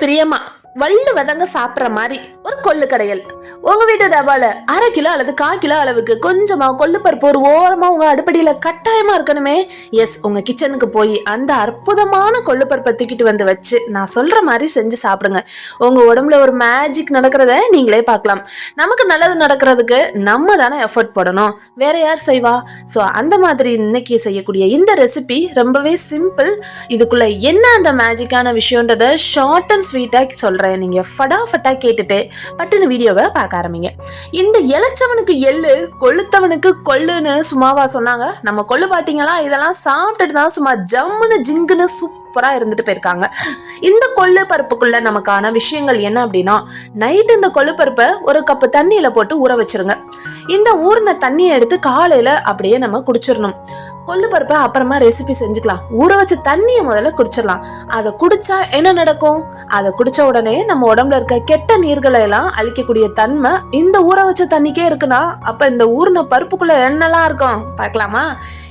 பிரியமா? வள்ளு வதங்க சாப்பிட்ற மாதிரி ஒரு கொள்ளு கடையல் உங்க வீட்டு டபால அரை கிலோ அல்லது கால் கிலோ அளவுக்கு கொஞ்சமா கொள்ளு பருப்பு ஒரு ஓரமா உங்க அடுப்படியில கட்டாயமா இருக்கணுமே. எஸ் உங்க கிச்சனுக்கு போய் அந்த அற்புதமான கொள்ளு பருப்பை தூக்கிட்டு வந்து வச்சு நான் சொல்ற மாதிரி செஞ்சு சாப்பிடுங்க. உங்க உடம்புல ஒரு மேஜிக் நடக்கிறத நீங்களே பார்க்கலாம். நமக்கு நல்லது நடக்கிறதுக்கு நம்ம தானே எஃபர்ட் போடணும். வேற யார் செய்வா? ஸோ அந்த மாதிரி இன்னைக்கு செய்யக்கூடிய இந்த ரெசிபி ரொம்பவே சிம்பிள் இதுக்குள்ள என்ன அந்த மேஜிக்கான விஷயன்றத ஷார்ட் அண்ட் ஸ்வீட்டாக சொல்கிறேன் நீங்கள் ஃபடாஃபட்டாக கேட்டுட்டு பட்டுன்னு வீடியோவை பார்க்க ஆரம்பிங்க. இந்த இளைச்சவனுக்கு எள்ளு கொளுத்தவனுக்கு கொள்ளுன்னு சும்மாவா சொன்னாங்க. நம்ம கொள்ளு பாட்டிங்களா? இதெல்லாம் சாப்பிட்டுட்டு தான் சும்மா ஜம்முன்னு ஜிங்குன்னு சூப்பராக இருந்துட்டு போயிருக்காங்க. இந்த கொள்ளு பருப்புக்குள்ள நமக்கான விஷயங்கள் என்ன அப்படின்னா நைட்டு இந்த கொள்ளு பருப்பை ஒரு கப்பு தண்ணியில போட்டு ஊற வச்சிருங்க. இந்த ஊறின தண்ணியை எடுத்து காலையில அப்படியே நம்ம குடிச்சிடணும். கொள்ளு பருப்பை அப்புறமா ரெசிபி செஞ்சுக்கலாம். ஊற வச்ச தண்ணியை முதல்ல குடிச்சிடலாம். அதை குடிச்சா என்ன நடக்கும்? அதை குடிச்ச உடனே நம்ம உடம்புல இருக்க கெட்ட நீர்களை எல்லாம் அழிக்கக்கூடிய தன்மை இந்த ஊற வச்ச தண்ணிக்கே இருக்குன்னா அப்ப இந்த ஊர்ன பருப்புக்குள்ள என்னெல்லாம் இருக்கும்? பார்க்கலாமா?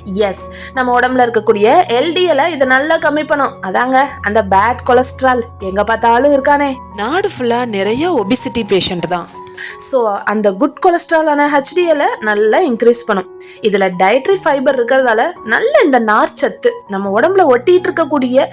எஸ் நம்ம உடம்புல இருக்கக்கூடிய எல்டிஎலை இதை நல்லா கம்மி பண்ணும். அதாங்க அந்த பேட் கொலஸ்ட்ரால் எங்க பார்த்தாலும் இருக்கானே. நாடு ஃபுல்லா நிறைய ஒபிசிட்டி பேஷண்ட் தான். ஸோ அந்த குட் கொலஸ்ட்ராலான ஹெச்டிஎலை நல்லா இன்க்ரீஸ் பண்ணும். இதில் டயட்ரி ஃபைபர் இருக்கிறதால நல்ல இந்த நார்ச்சத்து நம்ம உடம்புல ஒட்டிகிட்டு இருக்கக்கூடிய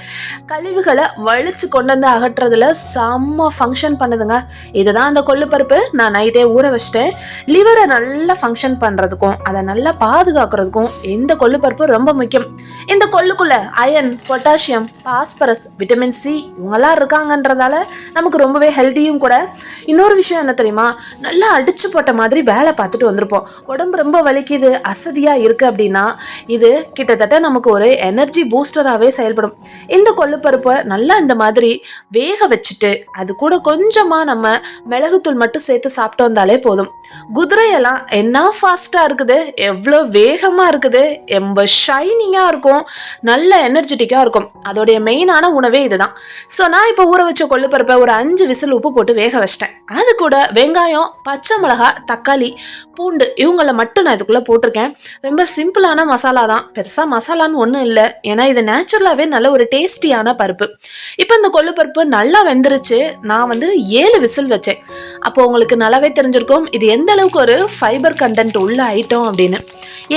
கழிவுகளை வலிச்சு கொண்டு வந்து அகற்றுறதுல செம்ம ஃபங்க்ஷன் பண்ணுதுங்க. இதுதான் அந்த கொள்ளுப்பருப்பு நான் நைட்டே ஊற வச்சிட்டேன். லிவரை நல்லா ஃபங்க்ஷன் பண்ணுறதுக்கும் அதை நல்லா பாதுகாக்கிறதுக்கும் இந்த கொள்ளுப்பருப்பு ரொம்ப முக்கியம். இந்த கொள்ளுக்குள்ள iron potassium phosphorus vitamin C இவங்கெல்லாம் இருக்காங்கன்றதால நமக்கு ரொம்பவே ஹெல்த்தியும் கூட. இன்னொரு விஷயம் என்ன தெரியுமா? நல்லா அடிச்சு போட்ட மாதிரி வேலை பார்த்துட்டு வந்திருப்போம். உடம்பு ரொம்ப வலிக்குது அசதியாக இருக்குது அப்படின்னா இது கிட்டத்தட்ட நமக்கு ஒரு எனர்ஜி பூஸ்டராகவே செயல்படும். இந்த கொள்ளுப்பருப்பை நல்லா இந்த மாதிரி வேக வச்சுட்டு அது கூட கொஞ்சமாக நம்ம மிளகுத்தூள் மட்டும் சேர்த்து சாப்பிட்டு வந்தாலே போதும். குதிரையெல்லாம் என்ன ஃபாஸ்ட்டாக இருக்குது எவ்வளோ வேகமாக இருக்குது ரொம்ப ஷைனிங்காக இருக்கும் நல்ல எனர்ஜெட்டிக்காக இருக்கும். அதோடைய மெயினான உணவே இதுதான். ஸோ நான் இப்போ ஊற வச்ச கொள்ளுப்பருப்பை ஒரு அஞ்சு விசில் உப்பு போட்டு வேக வச்சிட்டேன். அது கூட வெங்காயம் பச்சை மிளகா தக்காளி பூண்டு இவங்களை மட்டும் நான் இதுக்குள்ளே போட்டிருக்கேன். ரொம்ப சிம்பிளான மசாலா தான். பெருசாக மசாலான்னு ஒன்றும் இல்லை. ஏன்னா இது நேச்சுரலாகவே நல்ல ஒரு டேஸ்டியான பருப்பு. இப்போ இந்த கொள்ளு பருப்பு நல்லா வெந்துருச்சு. நான் வந்து ஏழு விசில் வச்சேன். அப்போ உங்களுக்கு நல்லாவே தெரிஞ்சிருக்கும். இது எந்த அளவுக்கு ஒரு ஃபைபர் கண்டென்ட் உள்ள ஐட்டம் அப்படின்னு.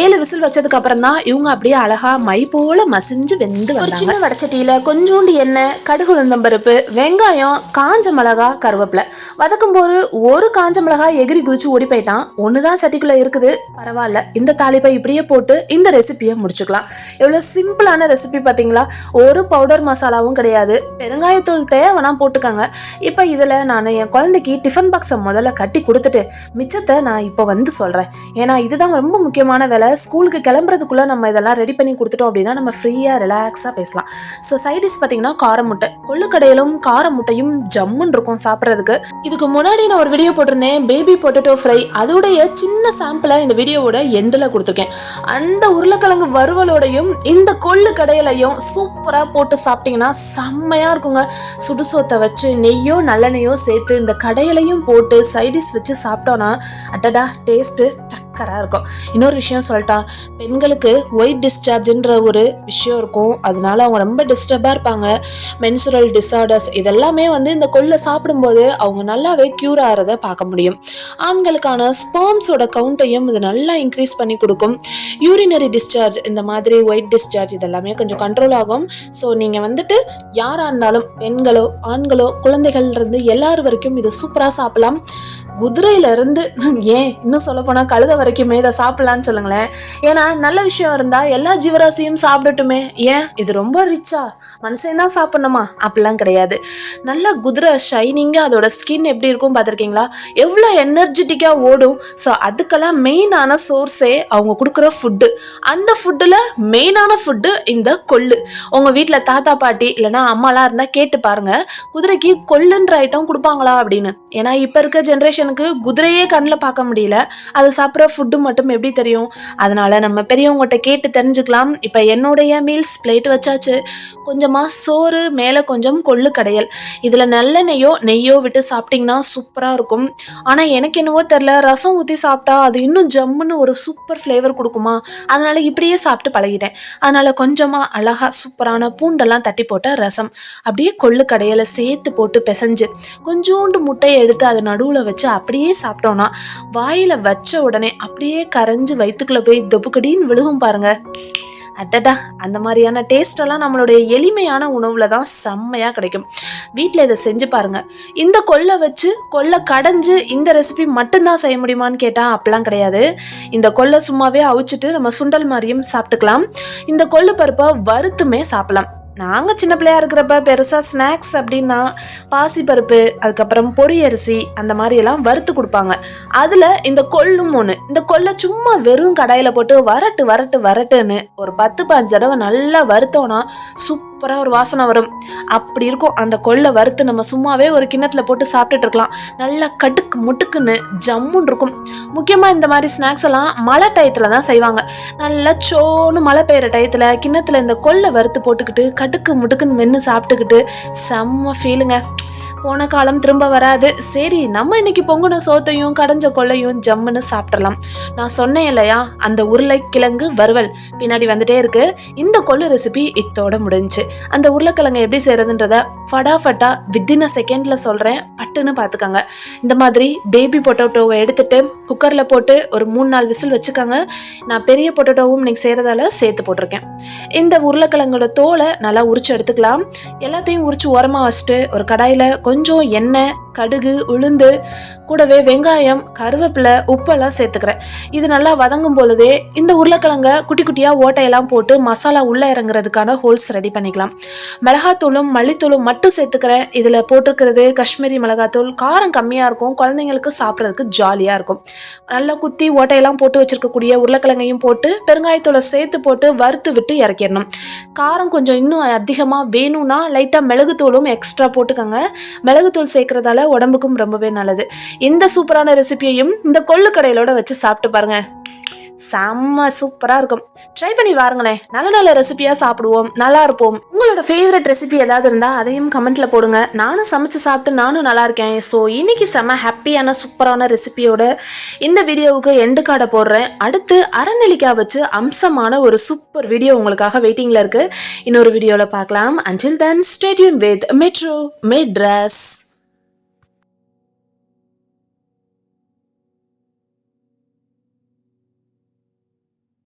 ஏழு விசில் வச்சதுக்கு அப்புறம் தான் இவங்க அப்படியே அழகா மை போல மசிஞ்சு வெந்து ஒரு சின்ன வடச்சட்டியில கொஞ்சோண்டு எண்ணெய் கடுகு உளுந்தம்பருப்பு வெங்காயம் காஞ்ச மிளகா கருவேப்பிலை. வதக்கும் போது ஒரு காஞ்ச மிளகா எகிரி குதிச்சு ஓடி போயிட்டான். ஒண்ணுதான் சட்டிக்குள்ள இருக்குது. பரவாயில்ல. இந்த தாளிப்பை இப்படியே போட்டு இந்த ரெசிபியை முடிச்சுக்கலாம். எவ்வளவு சிம்பிளான ரெசிபி பாத்தீங்களா? ஒரு பவுடர் மசாலாவும் கிடையாது. பெருங்காயத்தூள் தேவைன்னா போட்டுக்கோங்க. இப்போ இதில் நான் என் குழந்தைக்கு டிஃபன் பாக்ஸை முதல்ல கட்டி கொடுத்துட்டு மிச்சத்தை நான் இப்போ வந்து சொல்கிறேன் ஏன்னா இதுதான் ரொம்ப முக்கியமான வேலை. ஸ்கூலுக்கு கிளம்புறதுக்குள்ளே நம்ம இதெல்லாம் ரெடி பண்ணி கொடுத்துட்டோம் அப்படின்னா நம்ம ஃப்ரீயாக ரிலாக்ஸாக பேசலாம். ஸோ சைடிஸ் பார்த்தீங்கன்னா கார முட்டை. கொள்ளுக்கடையிலும் கார முட்டையும் ஜம்முன்னு இருக்கும் சாப்பிட்றதுக்கு. இதுக்கு முன்னாடி நான் ஒரு வீடியோ போட்டிருந்தேன். பேபி பொட்டேட்டோ ஃப்ரை அதோடைய சின்ன சாம்பிளை இந்த வீடியோவோட எண்டில் கொடுத்துருக்கேன். அந்த உருளைக்கிழங்கு வறுவலோடையும் இந்த கொள்ளு கடையிலையும் சூப்பராக போட்டு சாப்பிட்டீங்கன்னா செம்மையாக இருக்குங்க. சுடுசோத்தை வச்சு நெய்யோ நல்லெண்ணெய்யோ சேர்த்து இந்த கடையிலையும் போட்டு சைடிஷ் வச்சு சாப்பிட்டோன்னா அட்டடா டேஸ்ட்டு டக்கராக இருக்கும். இன்னொரு விஷயம் சொல்லிட்டா பெண்களுக்கு ஒயிட் டிஸ்சார்ஜ்ன்ற ஒரு விஷயம் இருக்கும். அதனால அவங்க ரொம்ப டிஸ்டர்பாக இருப்பாங்க. மென்சுரல் டிசார்டர்ஸ் இதெல்லாமே வந்து இந்த கொள்ளை சாப்பிடும்போது அவங்க நல்லாவே க்யூர் ஆகிறத பார்க்க முடியும். ஆண்களுக்கான ஸ்பேம்ஸோட கவுண்ட்டையும் இது நல்லா இன்க்ரீஸ் பண்ணி கொடுக்கும். யூரினரி டிஸ்சார்ஜ் இந்த மாதிரி ஒயிட் டிஸ்சார்ஜ் இதெல்லாமே கொஞ்சம் கண்ட்ரோல் ஆகும். ஸோ நீங்கள் வந்துட்டு யாராக இருந்தாலும் பெண்களோ ஆண்களோ குழந்தைகள் இருந்து எல்லார் வரைக்கும் இது சூப்பராக சாப்பிடலாம். குதிரையில இருந்து ஏன் இன்னும் சொல்ல போனா கழுத வரைக்குமே இதை சாப்பிடலான்னு சொல்லுங்களேன். ஏன்னா நல்ல விஷயம் இருந்தா எல்லா ஜீவராசியும் சாப்பிடட்டுமே. ஏன்? இது ரொம்ப ரிச்சா? மனுஷன் தான் சாப்பிடணுமா? அப்படிலாம் கிடையாது. நல்ல குதிரை ஷைனிங்கா அதோட ஸ்கின் எப்படி இருக்கும் பார்த்துருக்கீங்களா? எவ்வளோ எனர்ஜெட்டிக்கா ஓடும். ஸோ அதுக்கெல்லாம் மெயினான சோர்ஸே அவங்க கொடுக்குற ஃபுட்டு அந்த ஃபுட்டில் மெயினான ஃபுட்டு இந்த கொள்ளு. உங்க வீட்டில் தாத்தா பாட்டி இல்லைன்னா அம்மாலாம் இருந்தால் கேட்டு பாருங்க. குதிரைக்கு கொள்ளுன்ற ஐட்டம் கொடுப்பாங்களா அப்படின்னு. ஏன்னா இப்போ இருக்க ஜென்ரேஷன் மனுஷனுக்கு குதிரையே கண்ணில் பார்க்க முடியல. அது சாப்பிட்ற ஃபுட்டு மட்டும் எப்படி தெரியும்? அதனால நம்ம பெரியவங்ககிட்ட கேட்டு தெரிஞ்சுக்கலாம். இப்போ என்னுடைய மீல்ஸ் பிளேட் வச்சாச்சு. கொஞ்சமாக சோறு மேலே கொஞ்சம் கொள்ளு கடையல். இதில் நல்லெண்ணெய்யோ நெய்யோ விட்டு சாப்பிட்டிங்கன்னா சூப்பராக இருக்கும். ஆனால் எனக்கு என்னவோ தெரில ரசம் ஊற்றி சாப்பிட்டா அது இன்னும் ஜம்முன்னு ஒரு சூப்பர் ஃப்ளேவர் கொடுக்குமா? அதனால் இப்படியே சாப்பிட்டு பழகிட்டேன். அதனால் கொஞ்சமாக அழகாக சூப்பரான பூண்டெல்லாம் தட்டி போட்ட ரசம். அப்படியே கொள்ளு கடையில் சேர்த்து போட்டு பிசைஞ்சு கொஞ்சோண்டு முட்டையை எடுத்து அதை நடுவில் வச்சு அப்படியே சாப்பிட்டோன்னா வாயில் வச்ச உடனே அப்படியே கரைஞ்சு வயிற்றுக்குள்ளே போய் தொப்புக்கடின்னு விழுகும் பாருங்க. அடடா அந்த மாதிரியான டேஸ்ட் எல்லாம் நம்மளுடைய எளிமையான உணவுல தான் செம்மையா கிடைக்கும். வீட்டில் இதை செஞ்சு பாருங்க. இந்த கொள்ளை வச்சு கொள்ளை கடைஞ்சு இந்த ரெசிபி மட்டும்தான் செய்ய முடியுமான்னு கேட்டால் அப்பெல்லாம் கிடையாது. இந்த கொள்ளை சும்மாவே அவிச்சிட்டு நம்ம சுண்டல் மாதிரியும் சாப்பிட்டுக்கலாம். இந்த கொள்ளு பருப்பை வறுத்துமே சாப்பிடலாம். நாங்கள் சின்ன பிள்ளையா இருக்கிறப்ப பெருசாக ஸ்நாக்ஸ் அப்படின்னா பாசிப்பருப்பு அதுக்கப்புறம் பொரியரிசி அந்த மாதிரியெல்லாம் வறுத்து கொடுப்பாங்க. அதில் இந்த கொள்ளும் ஒன்று இந்த கொள்ளை சும்மா வெறும் கடாயில் போட்டு வரட்டு வரட்டு வரட்டுன்னு ஒரு பத்து பாஞ்சு தடவை நல்லா வறுத்தோன்னா சூப்பராக ஒரு வாசனை வரும். அப்படி இருக்கும். அந்த கொள்ளை வறுத்து நம்ம சும்மாவே ஒரு கிண்ணத்தில் போட்டு சாப்பிட்டுட்டு இருக்கலாம். நல்லா கடுக்கு முட்டுக்குன்னு ஜம்முன்னு இருக்கும். முக்கியமாக இந்த மாதிரி ஸ்நாக்ஸ் எல்லாம் மழை டயத்தில் தான் செய்வாங்க. நல்லா சோன்னு மழை பெய்கிற டயத்தில் கிண்ணத்தில் இந்த கொள்ளை வறுத்து போட்டுக்கிட்டு கடுக்கு முட்டுக்குன்னு மென்று சாப்பிட்டுக்கிட்டு செம்ம ஃபீலுங்க போன காலம் திரும்ப வராது. சரி நம்ம இன்னைக்கு பொங்குன சோத்தையும் கடைஞ்ச கொள்ளையும் ஜம்முன்னு சாப்பிடலாம். நான் சொன்னேன் இல்லையா அந்த உருளைக்கிழங்கு வறுவல். பின்னாடி வந்துட்டே இருக்கு. இந்த கொள்ளு ரெசிபி இத்தோட முடிஞ்சுச்சு அந்த உருளைக்கிழங்கு எப்படி செய்யறதுன்றத ஃபடாஃபட்டா வித்தின் அ செகண்ட்ல சொல்றேன். பட்டுன்னு பார்த்துக்கோங்க இந்த மாதிரி பேபி பொட்டோட்டோவை எடுத்துட்டு குக்கரில் போட்டு ஒரு மூணு நாலு விசில் வச்சுக்கோங்க. நான் பெரிய பொட்டோட்டோவும் இன்றைக்கி செய்கிறதால சேர்த்து போட்டிருக்கேன். இந்த உருளைக்கிழங்கோட தோலை நல்லா உரிச்சு எடுத்துக்கலாம். எல்லாத்தையும் உரிச்சு உரமாக வச்சுட்டு ஒரு கடாயில் கொஞ்சம் கொஞ்சம் எண்ணெய் கடுகு உளுந்து கூடவே வெங்காயம் கருவேப்பிலை உப்பெல்லாம் சேர்த்துக்கிறேன். இது நல்லா வதங்கும் பொழுதே இந்த உருளைக்கிழங்க குட்டி குட்டியாக ஓட்டையெல்லாம் போட்டு மசாலா உள்ளே இறங்குறதுக்கான ஹோல்ஸ் ரெடி பண்ணிக்கலாம். மிளகாத்தூளும் மல்லித்தூளும் மட்டும் சேர்த்துக்கிறேன். இதில் போட்டிருக்கிறது காஷ்மீரி மிளகாத்தூள். காரம் கம்மியாக இருக்கும். குழந்தைங்களுக்கு சாப்பிட்றதுக்கு ஜாலியாக இருக்கும். நல்லா குத்தி ஓட்டையெல்லாம் போட்டு வச்சுருக்கக்கூடிய உருளைக்கிழங்கையும் போட்டு பெருங்காயத்தூளை சேர்த்து போட்டு வறுத்து விட்டு இறக்கிடணும். காரம் கொஞ்சம் இன்னும் அதிகமாக வேணும்னா லைட்டாக மிளகுத்தூளும் எக்ஸ்ட்ரா போட்டுக்கோங்க. மிளகுத்தூள் சேர்க்கறதால உடம்புக்கும் ரொம்பவே நல்லது. இந்த சூப்பரான ரெசிபியையும் இந்த கொள்ளு கடையிலோட வச்சு சாப்பிட்டு பாருங்க. செம்ம சூப்பராக இருக்கும். ட்ரை பண்ணி பாருங்களேன் நல்ல நல்ல ரெசிபியாக சாப்பிடுவோம். நல்லா இருப்போம். உங்களோட ஃபேவரட் ரெசிபி ஏதாவது இருந்தால் அதையும் கமெண்ட்டில் போடுங்க. நானும் சமைச்சு சாப்பிட்டு நானும் நல்லா இருக்கேன். ஸோ இன்னைக்கு செம்ம ஹாப்பியான சூப்பரான ரெசிபியோட இந்த வீடியோவுக்கு எண்டு கார்டை போடுறேன். அடுத்து அறநெல்லிக்காய் வச்சு அம்சமான ஒரு சூப்பர் வீடியோ உங்களுக்காக வெயிட்டிங்கில் இருக்கு. இன்னொரு வீடியோவில் பார்க்கலாம். Until then stay tuned with metro Madras